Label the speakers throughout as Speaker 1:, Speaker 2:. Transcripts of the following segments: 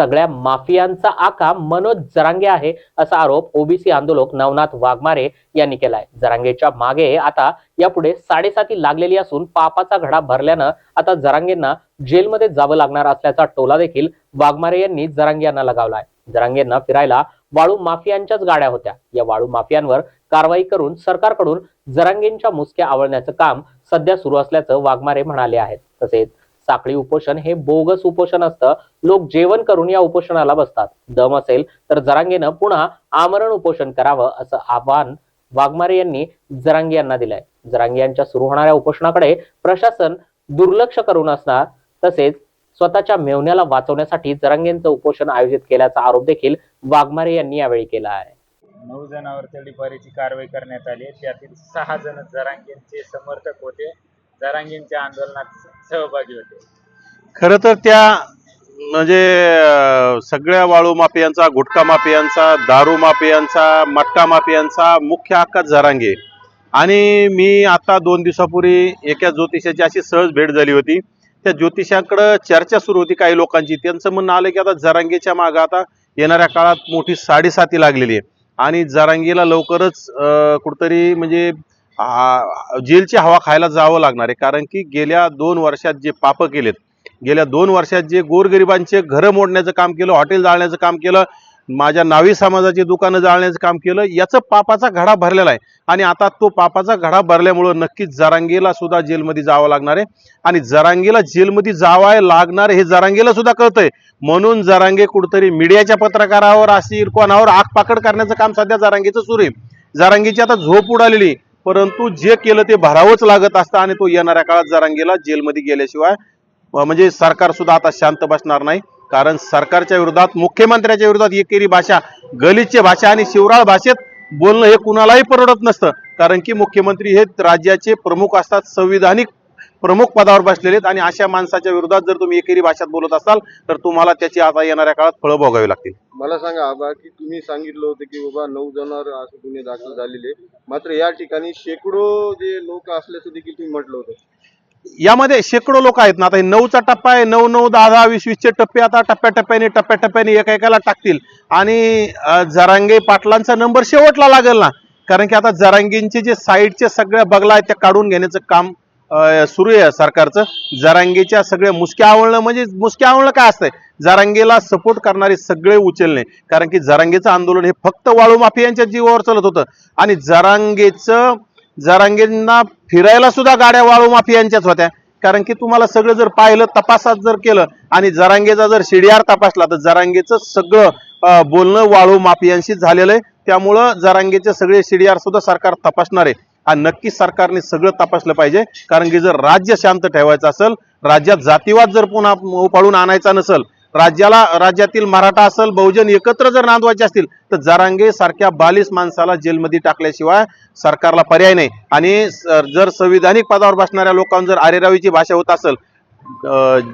Speaker 1: सगळ्या माफियांचा आका मनोज जरांगे आहे असा आरोप ओबीसी आंदोलक नवनाथ वाघमारे यांनी केलाय. जरांगेच्या मागे आता यापुढे साडेसाती लागलेली असून पापाचा घडा भरल्यानं आता जरांगेंना जेलमध्ये जावं लागणार असल्याचा टोला देखील वाघमारे यांनी जरांगे यांना लगावलाय. जरांगेंना फिरायला वाळू माफियांच्याच गाड्या होत्या. या वाळू माफियांवर कारवाई करून सरकारकडून जरांगेंच्या मुसक्या आवळण्याचं काम सध्या सुरू असल्याचं वाघमारे म्हणाले आहेत. तसेच साखळी उपोषण हे बोगस उपोषण असतं. लोक जेवण करून या उपोषणाला बसतात. दम असेल तर जरांगेनं पुन्हा आमरण उपोषण करावं असं आवाहन वाघमारे यांनी जरांगे यांना दिलंय. जरांगे यांच्या सुरू होणाऱ्या उपोषणाकडे प्रशासन दुर्लक्ष करून असणार. तसेच स्वतःच्या मेवण्याला वाचवण्यासाठी जरांगेंचं उपोषण आयोजित केल्याचा आरोप देखील वाघमारे यांनी यावेळी केला आहे.
Speaker 2: नऊ जणांवर तडीपारीची कारवाई करण्यात आली त्यातील सहा जण जरांगेंचे समर्थक होते. जरांगेंच्या आंदोलनात सहभागी होते.
Speaker 3: खरं तर त्या म्हणजे सगळ्या वाळू माफियांचा गुटखा माफियांचा दारू माफियांचा मटका माफियांचा मुख्य हक्कात झरांगे. आणि मी आता दोन दिवसापूर्वी एका ज्योतिषाची अशी सहज भेट झाली होती. त्या ज्योतिषाकडं चर्चा सुरू होती काही लोकांची. त्यांचं म्हणणं आलं की आता जरांगेच्या मागं आता येणाऱ्या काळात मोठी साडेसाती लागलेली आहे. आणि जरांगेला लवकरच कुठतरी म्हणजे जेलची हवा खायला जावं लागणार आहे. कारण की गेल्या दोन वर्षात जे पापं केलेत गेल्या दोन वर्षात जे गोरगरिबांचे घरं मोडण्याचं काम केलं हॉटेल जाळण्याचं काम केलं माझ्या नावी समाजाची दुकानं जाळण्याचं काम केलं याचं पापाचा घडा भरलेला आहे. आणि आता तो पापाचा घडा भरल्यामुळं नक्कीच जरांगेला सुद्धा जेलमध्ये जावं लागणार आहे. आणि जरांगेला जेलमध्ये जावाय लागणार हे जरांगेला सुद्धा कळतंय. म्हणून जरांगे कुठंतरी मीडियाच्या पत्रकारावर अशी कोणावर आग पाकड करण्याचं काम सध्या जरांगेचं सुरू आहे. जरांगेची आता झोप उडालेली परंतु जे केलं ते भरावंच लागत असतं आणि तो येणाऱ्या काळात जरांगेला जेलमध्ये गेल्याशिवाय म्हणजे सरकार सुद्धा आता शांत बसणार नाही. कारण सरकारच्या विरोधात मुख्यमंत्र्याच्या विरोधात एकेरी भाषा गलिच्य भाषा आणि शिवराळ भाषेत बोलणं हे कुणालाही परवडत नसतं. कारण की मुख्यमंत्री हे राज्याचे प्रमुख असतात संविधानिक प्रमुख पदावर बसलेले आहेत आणि अशा माणसाच्या विरोधात जर तुम्ही एकेरी भाषेत बोलत असाल तर तुम्हाला त्याची आता येणाऱ्या काळात फळं भोगावी लागतील.
Speaker 4: मला सांगा आबा की तुम्ही सांगितलं होतं की बाबा नऊ जणांवर असे गुन्हे दाखल झालेले मात्र या ठिकाणी शेकडो जे लोक असल्याचं देखील तुम्ही म्हटलं होतं.
Speaker 3: यामध्ये शेकडो लोक आहेत ना आता हे नऊचा टप्पा आहे नऊ नऊ दहा दहा वीस वीसचे टप्पे आता टप्प्याटप्प्याने टप्प्याटप्प्याने एका एकाला टाकतील. आणि जरांगे पाटलांचा नंबर शेवटला लागेल ना कारण की आता जरांगींचे जे साईडचे सगळ्या बगला आहेत त्या काढून घेण्याचं काम सुरू आहे सरकारचं. जरांगेच्या सगळ्या मुसक्या आवळणं म्हणजे मुसक्या आवळणं काय असतंय? जरांगेला सपोर्ट करणारे सगळे उचलणे. कारण की जरांगेचं आंदोलन हे फक्त वाळू माफियांच्या जीवावर चालत होतं. आणि जरांगेचं जरांगेंना फिरायला सुद्धा गाड्या वाळू माफियांच्याच होत्या. कारण की तुम्हाला सगळं जर पाहिलं तपासात जर केलं आणि जरांगेचा जर शिडीआर तपासला तर जरांगेचं सगळं बोलणं वाळू माफियांशी झालेलं आहे. त्यामुळं जरांगेचे सगळे शिडियार सुद्धा सरकार तपासणार आहे. हा नक्कीच सरकारने सगळं तपासलं पाहिजे. कारण की जर राज्य शांत ठेवायचं असेल राज्यात जातीवाद जर पुन्हा उपाडून आणायचा नसेल राज्याला राज्यातील मराठा असेल बहुजन एकत्र जर नांदवायचे असतील तर जरांगे सारख्या बालीस माणसाला जेलमध्ये टाकल्याशिवाय सरकारला पर्याय नाही. आणि जर संविधानिक पदावर बसणाऱ्या लोकांवर जर आरेरावीची भाषा होत असेल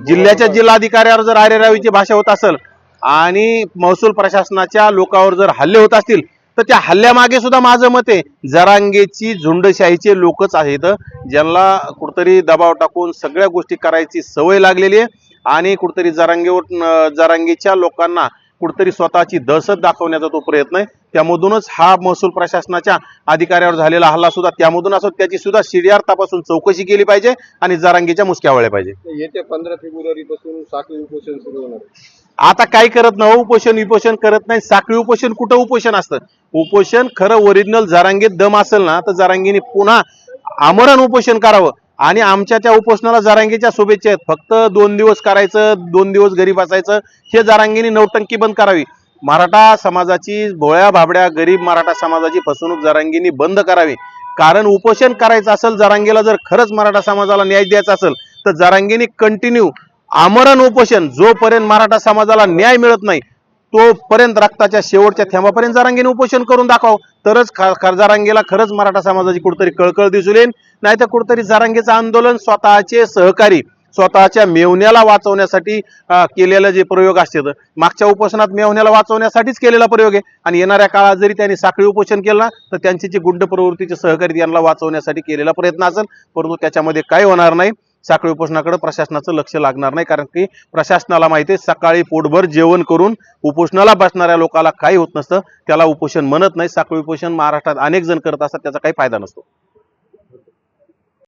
Speaker 3: जिल्ह्याच्या जिल्हाधिकाऱ्यावर जर आरेरावीची भाषा होत असेल आणि महसूल प्रशासनाच्या लोकांवर जर हल्ले होत असतील तर त्या हल्ल्यामागे सुद्धा माझं मत आहे. जरांगेची झुंडशाहीचे लोकच आहेत. ज्यांना कुठतरी दबाव टाकून सगळ्या गोष्टी करायची सवय लागलेली आहे. आणि कुठतरी जरांगेवर जरांगेच्या लोकांना कुठतरी स्वतःची दहशत दाखवण्याचा तो प्रयत्न आहे. त्यामधूनच हा महसूल प्रशासनाच्या अधिकाऱ्यावर झालेला हल्ला सुद्धा त्यामधून असो त्याची सुद्धा सीडीआर तपासून चौकशी केली पाहिजे आणि जरांगेच्या मुसक्या वळल्या पाहिजे.
Speaker 4: येत्या पंधरा फेब्रुवारी पासून साखळी उपोषण सुरू होणार
Speaker 3: आता काय करत नाही? उपोषण उपोषण करत नाही. साखळी उपोषण कुठं उपोषण असतं? उपोषण खरं ओरिजिनल जरांगीत दम असेल ना तर जरांगीने पुन्हा आमरण उपोषण करावं. आणि आमच्या त्या उपोषणाला जारांगीच्या शुभेच्छा आहेत. फक्त दोन दिवस करायचं दोन दिवस घरी बसायचं हे जारांगीने नौटंकी बंद करावी. मराठा समाजाची भोळ्या भाबड्या गरीब मराठा समाजाची फसवणूक जारांगीने बंद करावी. कारण उपोषण करायचं असेल जारांगीला जर खरंच मराठा समाजाला न्याय द्यायचा असेल तर जारांगीने कंटिन्यू आमरण उपोषण जोपर्यंत मराठा समाजाला न्याय मिळत नाही तोपर्यंत रक्ताच्या शेवटच्या थेंबापर्यंत जारांगीने उपोषण करून दाखव तरच ख- खरंच मराठा समाजाची कुठतरी कळकळ दिसून येईल. नाही तर कुठतरी जारांगीचं आंदोलन स्वतःचे सहकारी स्वतःच्या मेवण्याला वाचवण्यासाठी अं, केलेलं जे प्रयोग असतात मागच्या उपोषणात मेवण्याला वाचवण्यासाठीच केलेला प्रयोग आहे. आणि येणाऱ्या काळात जरी त्यांनी साखळी उपोषण केलं ना तर त्यांचे जे गुंड प्रवृत्तीचे सहकारी यांना वाचवण्यासाठी केलेला प्रयत्न असेल परंतु त्याच्यामध्ये काही होणार नाही. साखळी उपोषणाकडे प्रशासनाचं लक्ष लागणार नाही कारण की प्रशासनाला माहिती आहे सकाळी पोटभर जेवण करून उपोषणाला बसणाऱ्या लोकाला काही होत नसतं त्याला उपोषण म्हणत नाही. साखळी उपोषण महाराष्ट्रात अनेक जण करत असतात त्याचा काही फायदा नसतो.